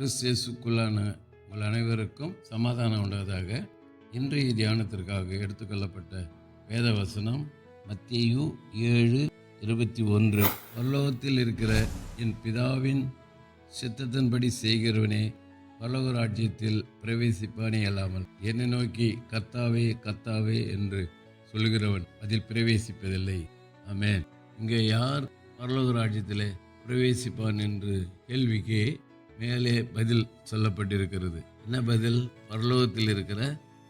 கிறிஸ்தேசுக்குள்ளான உங்கள் அனைவருக்கும் சமாதானம் உண்டதாக இன்றைய தியானத்திற்காக எடுத்துக்கொள்ளப்பட்ட வேத வசனம் மத்தியு ஏழு இருபத்தி ஒன்று. பரலோகத்தில் இருக்கிற என் பிதாவின் சித்தத்தின்படி செய்கிறவனே பரலோக ராஜ்யத்தில் பிரவேசிப்பானே அல்லாமல் என்னை நோக்கி கத்தாவே கத்தாவே என்று சொல்கிறவன் அதில் பிரவேசிப்பதில்லை. ஆமேன். இங்கே யார் பரலோக ராஜ்யத்திலே பிரவேசிப்பான் என்று கேள்விக்கு மேலே பதில் சொல்லப்பட்டிருக்கிறது. என்ன பதில்? பரலோகத்தில் இருக்கிற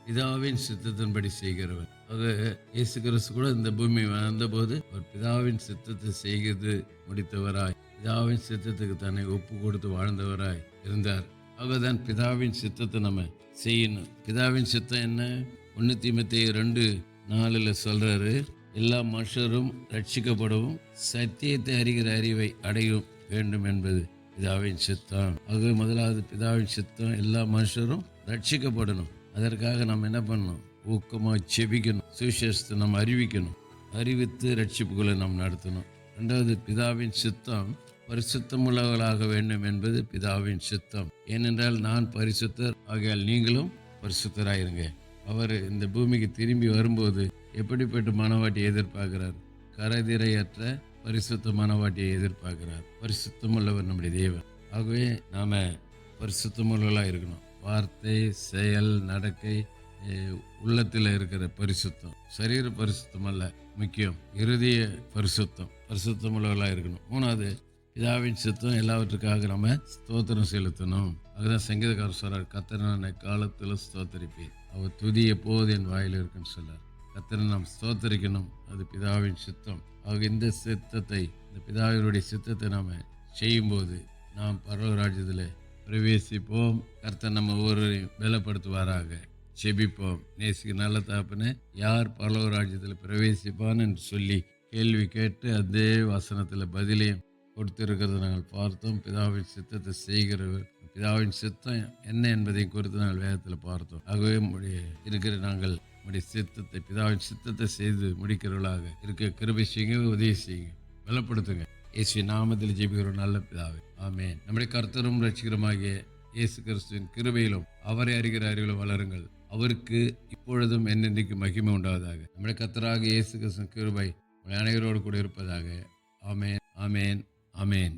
பிதாவின் சித்தத்தின்படி செய்கிறவன் அது இயேசு கிறிஸ்து கூட இந்த பூமி வந்தபோது அவர் பிதாவின் சித்தத்தை செய்கிறது முடித்தவராய் பிதாவின் சித்தத்துக்கு தன்னை ஒப்பு கொடுத்து வாழ்ந்தவராய் இருந்தார். ஆகதான் பிதாவின் சித்தத்தை நம்ம செய்யணும். பிதாவின் சித்தம் என்ன? ஒன்று தீமத்தை ரெண்டு நாலில் சொல்றாரு எல்லா மனுஷரும் ரட்சிக்கப்படவும் சத்தியத்தை அறிகிற அறிவை அடையும் வேண்டும் என்பது. பிதாவின் சித்தம். அது முதலாவது பிதாவின் சித்தம். எல்லா மனுஷரும் ரட்சிக்கப்படணும். அதற்காக நம்ம என்ன பண்ணணும்? ஊக்கமாக செபிக்கணும். சுவிசேஷத்தை நம்ம அறிவிக்கணும். அறிவித்து ரட்சிப்புகளை நாம் நடத்தணும். ரெண்டாவது பிதாவின் சித்தம் பரிசுத்தமுள்ளவர்களாக வேண்டும் என்பது பிதாவின் சித்தம். ஏனென்றால் நான் பரிசுத்தர். ஆகையால் நீங்களும் பரிசுத்தராயிருங்க. அவர் இந்த பூமிக்கு திரும்பி வரும்போது எப்படிப்பட்ட மனவாட்டியை எதிர்பார்க்கிறார்? கரதிரையற்ற பரிசுத்தமானவாட்டியை எதிர்பார்க்கிறார். பரிசுத்தமுள்ளவர் நம்முடைய தேவன். ஆகவே நாம் பரிசுத்தமுள்ளவர்களாக இருக்கணும். வார்த்தை செயல் நடக்கை உள்ளத்தில் இருக்கிற பரிசுத்தம். சரீர பரிசுத்தம் அல்ல முக்கியம். இறுதிய பரிசுத்தம். பரிசுத்தமுள்ளவர்களாக இருக்கணும். மூணாவது பிதாவின் சித்தம் எல்லாவற்றுக்காக நம்ம ஸ்தோத்திரம் செலுத்தணும். அதுதான் சங்கீதக்காரர் சொல்றார் கத்தர் நான் காலத்தில் ஸ்தோத்தரிப்பேன். அவர் துதி எப்போது என் வாயில் இருக்குன்னு சொல்றார். கத்தரை நாம் ஸ்தோத்தரிக்கணும். அது பிதாவின் சித்தம். ஆக இந்த சித்தத்தை இந்த பிதாவினுடைய சித்தத்தை நாம் செய்யும்போது நாம் பரவராஜ்யத்தில் பிரவேசிப்போம். கர்த்தர் நம்ம ஒவ்வொருவரையும் பலப்படுத்துவாராக. செபிப்போம் நேசிக்க நல்ல தாப்பனே யார் பரலோக ராஜ்யத்தில் பிரவேசிப்பான் சொல்லி கேள்வி கேட்டு அதே வசனத்தில் பதிலையும் கொடுத்திருக்கிறத நாங்கள் பார்த்தோம். பிதாவின் சித்தத்தை செய்கிறவர் பிதாவின் சித்தம் என்ன என்பதை குறித்து நாங்கள் வேதத்தில் பார்த்தோம். ஆகவே இருக்கிற நாங்கள் உம்முடைய சித்தத்தை பிதாவின் சித்தத்தை செய்து முடிக்கிறவர்களாக இருக்க கிருபை செய்யுங்க உதவி செய்யுங்க. பலப்படுத்துங்க. இயேசு நாமத்தில் ஜெபிக்கிற நல்ல பிதாவே. ஆமே நம்முடைய கர்த்தரும் ரட்சிகரமாகிய இயேசு கிறிஸ்துவின் கிருபையிலும் அவரை அறிகிற அறிவிலும் வளருங்கள். அவருக்கு இப்பொழுதும் என்னென்றைக்கு மகிமை உண்டாவதாக. நம்முடைய கர்த்தராக இயேசு கிறிஸ்துவின் கிருபை அனைவரோடு கூட இருப்பதாக. ஆமேன். ஆமேன். ஆமேன்.